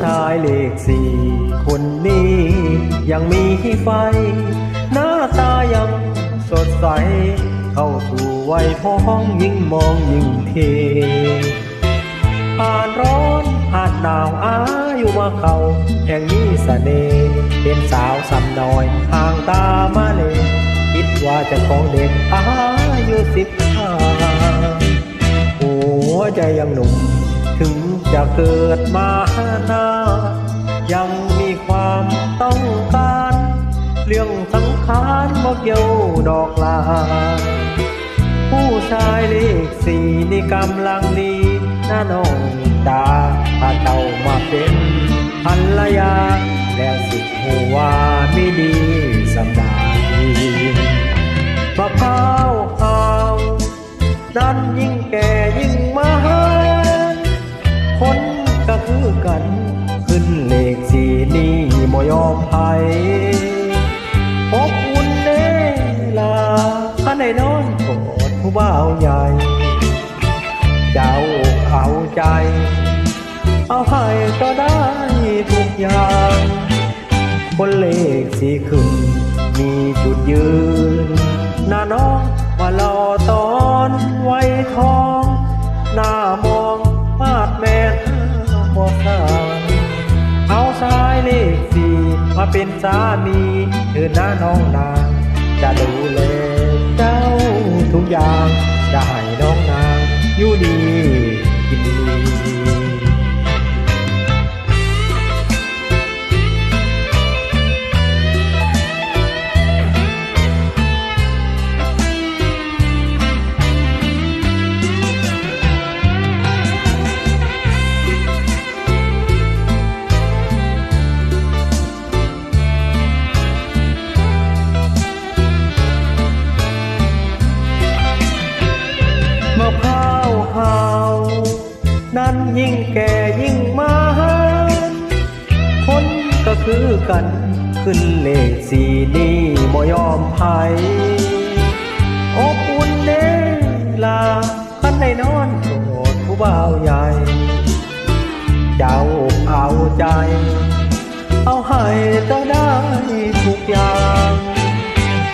ชายเลขสี่คนนี้ ยังมีไฟ หน้าตายังสดใส เข้าสู่วัยท้องยิ่งมองยิ่งเทผ่านร้อนผ่านหนาวอายุมาเขาแห่งนี้สเสน่ห์เป็นสาวสำน้อยห่างตามาเลยคิดว่าจะของเด็กอายุสิบห้าหัวใจยังหนุ่ม ถึงจะเกิดมาหน้า ยังมีความต้องการ เรื่องสังขารบ่เกี่ยวดอกลา ผู้ชายเลขสี่นี่กำลังดีน้าน้องตาถ้าเจ้ามาเป็นภรรยา แล้วสิหัวไม่ดีสบายมะพร้าวหาวนั้นยิ่งแก่ยิ่งมา คนก็คือกัน ขึ้นเลขสีนี่บ่ยอมไผอบอุ่นเด้ลาอันไหนนอนกอดผู้บ่าวใหญ่ เจ้าเอาใจ เอาให้ก็ได้ทุกอย่าง คนเลขสีขึ้นมีจุดยืนน้าน้องมารอตอนไว้ทอง หน้ามองม่สางเอาชายเลขสี่มาเป็นสามีเธอหน้าน้องนางจะดูแลเจ้าทุกอย่างจะให้น้องนางอยู่ดีกินดี ยิ่งแก่ยิ่งมาคนก็คือกัน ขึ้นเลขสีนี่บ่ยอมไผอบอุ่นเด้ลาคันได้นอนโกอดผู้บ่าวใหญ่ เจ้าเอาใจ เอาให้เจ้าได้ทุกอย่าง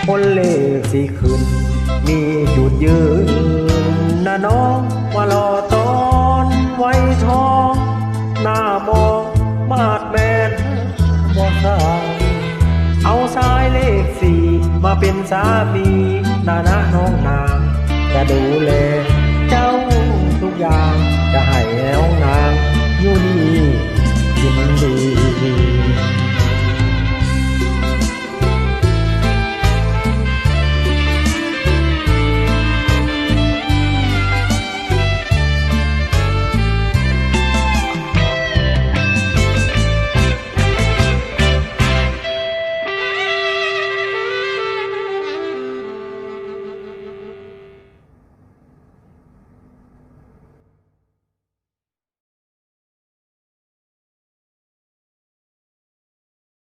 คนเลขสีขึ้น มีจุดยืนนะน้อง สี่มาเป็นสามีนานะน้องนางจะดูแล